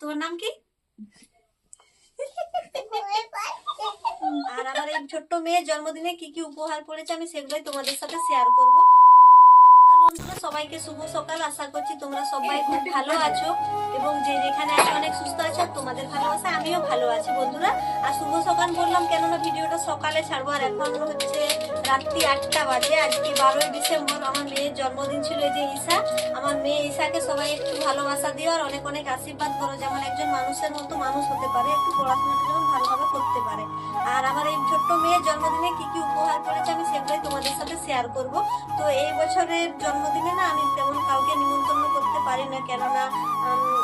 তোমার নাম কি? আর আমার এই ছোট্ট মেয়ের জন্মদিনে কি কি উপহার পড়েছে আমি সেগুলোই তোমাদের সাথে শেয়ার করব। সবাইকে শুভ সকাল। আশা করছি তোমরা সবাই খুব ভালো আছো এবং যে যেখানে আছো অনেক সুস্থ আছো তোমাদের ভালোবাসা আমিও ভালো আছি বন্ধুরা। আর শুভ সকাল বললাম কেননা ভিডিওটা সকালে ছাড়বো আর এখন হচ্ছে রাত্রি আটটা বাজে। আজকে বারোই ডিসেম্বর, আমার মেয়ের জন্মদিন ছিল যে ঈশা। আমার মেয়ে ঈশাকে সবাই একটু ভালোবাসা দিও আর অনেক অনেক আশীর্বাদ করো যেমন একজন মানুষের মতো মানুষ হতে পারে, একটু পড়াশোনাটা যেমন ভালোভাবে করতে পারে। আর আমার এই ছোট্ট মেয়ের জন্মদিনে কি কি উপহার পড়েছে আমি সেগুলোই তোমাদের সাথে শেয়ার করব। তো এই বছরের জন্মদিনে না আমি তেমন কাউকে নিমন্ত্রণ করতে পারি না। কেননা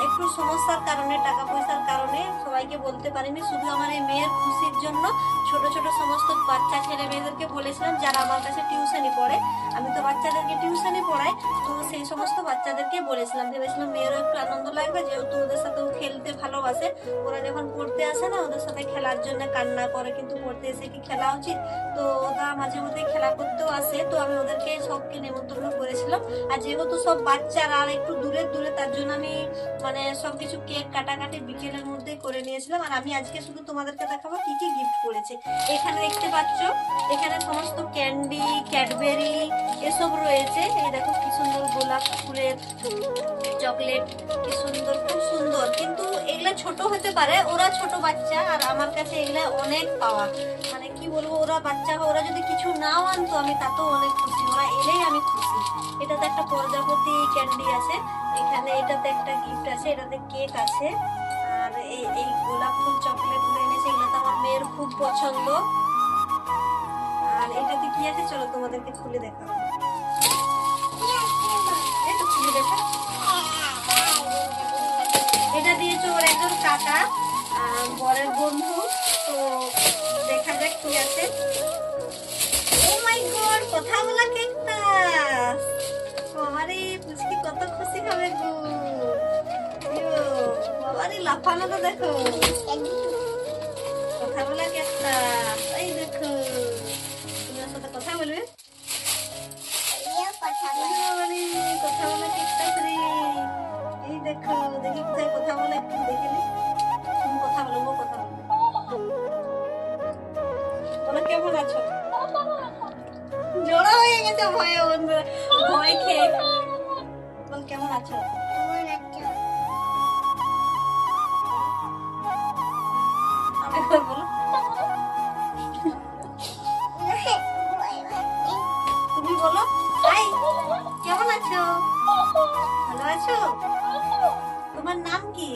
একটু সমস্যার কারণে, টাকা পয়সার কারণে সবাইকে বলতে পারিনি। শুধু আমার এই মেয়ের খুশির জন্য ছোট ছোট সমস্ত বাচ্চা, ছেলে মেয়েদেরকে বলেছিলাম, যারা আমার কাছে টিউশনি পড়ে। আমি তো বাচ্চাদেরকে টিউশনি পড়াই। তো সেই সমস্ত বাচ্চাদেরকে বলেছিলাম, ভেবেছিলাম মেয়েরও একটু আনন্দ লাগবে, যেহেতু ওদের সাথেও খেলতে ভালোবাসে। ওরা যখন পড়তে আসে না, ওদের সাথে খেলার জন্য কান্না করে, কিন্তু পড়তে এসে কি খেলা উচিত? তো ওরা মাঝে মধ্যে খেলা করতেও আসে। তো আমি ওদেরকে সবকে নেমন্তন্ন করেছিলাম। আর যেহেতু সব বাচ্চারা আর একটু দূরে দূরে, তার জন্য আমি মানে সবকিছু কেক কাটাকাটি বিকেলের মধ্যে করে নিয়েছিলাম। আর আমি আজকে শুধু তোমাদেরকে দেখাবো কি কি গিফট করেছে। এখানে দেখতে পাচ্ছ, এখানে সমস্ত ক্যান্ডি ক্যাডবেরি এসব রয়েছে। এই দেখো কি সুন্দর গোলাপ ফুলের চকলেট কি সুন্দর, খুব সুন্দর। কিন্তু এগুলা ছোট হতে পারে, ওরা ছোট বাচ্চা, আর আমার কাছে এগুলা অনেক পাওয়া। মানে কি বলব, ওরা বাচ্চা, ওরা যদি কিছু নাও আনতো, আমি তাতেও অনেক খুশি। ওরা এলেই আমি খুশি। এটাতে একটা প্রজাপতি ক্যান্ডি আছে। এখানে এটাতে একটা গিফট আছে, এটাতে কেক আছে। আর এই এই গোলাপ ফুল চকলেটগুলো এনেছে, এগুলো তো আমার মেয়ের খুব পছন্দ। আর এটাতে কি আছে, চলো তোমাদেরকে খুলে দেখাবো তো এটা দিয়েছে ওর একজন কাকা বরের বন্ধু। তো দেখা যাক কি আছে। মাই গড কথা বলা কেকটা। বাবারে, পুচকি কত খুশি হবে গো। বাবারে লাফানোটা দেখো। কথা বলা কেকটা। দেখো কোথায় কথা বলে। একটু নি কথা বলো ও কথা বলো কেমন আছো জোড়া হয়ে গেছে ভয়ে ভয় খেয়ে বল কেমন আছো বলো তুমি বলো কেমন আছো? ভালো আছো? তোমার নাম কি?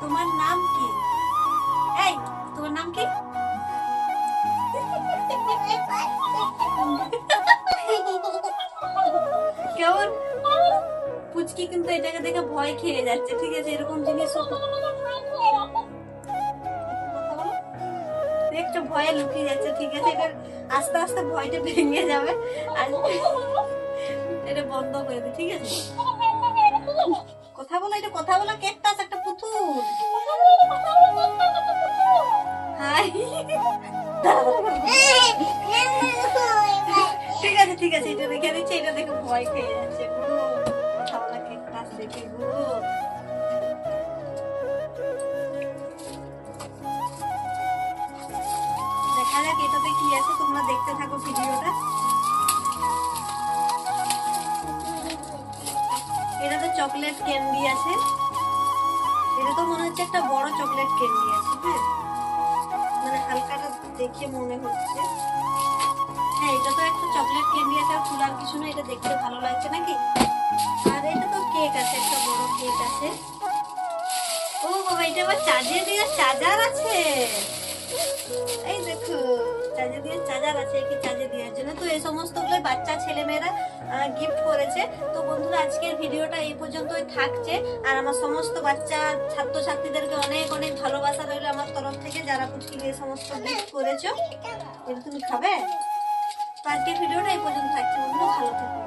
তোমার নাম কি? এই, তোমার নাম কি? কেমন? পুচকি কিন্তু এটাকে দেখে ভয় খেয়ে যাচ্ছে, ঠিক আছে? এরকম জিনিস একটু ভয়ে লুকিয়ে যাচ্ছে, ঠিক আছে? এটা আস্তে আস্তে ভয়টা ভেঙে যাবে। আর এটা বন্ধ করে দে, ঠিক আছে? কথা বলো, এটা কথা বলো আছে একটা পুতুল। হাই। ঠিক আছে ঠিক আছে, এটা রেখে দিচ্ছি এটা দেখে ভয় খেয়ে যাচ্ছে। গো কথা বলা আছে দেখে দেখা যাক, এটাতে কি আছে, তোমরা দেখতে থাকো ভিডিওটা। চকলেট ক্যান্ডি আছে। এটা তো মনে হচ্ছে একটা বড় চকলেট ক্যান্ডি আছে হ্যাঁ? মানে হালকাটা দেখে মনে হচ্ছে। হ্যাঁ এটা তো একটা চকলেট ক্যান্ডি আছে, আর ফুলার কিছু না, এটা দেখতে ভালো লাগছে নাকি? আর এটা তো কেক আছে, একটা বড় কেক আছে। ও বাবা, এটা আবার চার্জে দিয়ে চার্জার আছে। এই দেখো চার্জে দিয়ে চার্জার আছে কি চার্জে দেওয়ার জন্য। তো এই সমস্তগুলো বাচ্চা ছেলেমেয়েরা গিফট করেছে। তো বন্ধুরা, আজকের ভিডিওটা এই পর্যন্তই থাকছে। আর আমার সমস্ত বাচ্চা, ছাত্রছাত্রীদেরকে অনেক অনেক ভালোবাসা রইল আমার তরফ থেকে। যারা পুচকিকে এই সমস্ত গিফট করেছ এটা তুমি খাবে? তো আজকের ভিডিওটা এই পর্যন্ত থাকছে বন্ধুরা, ভালো থেকো।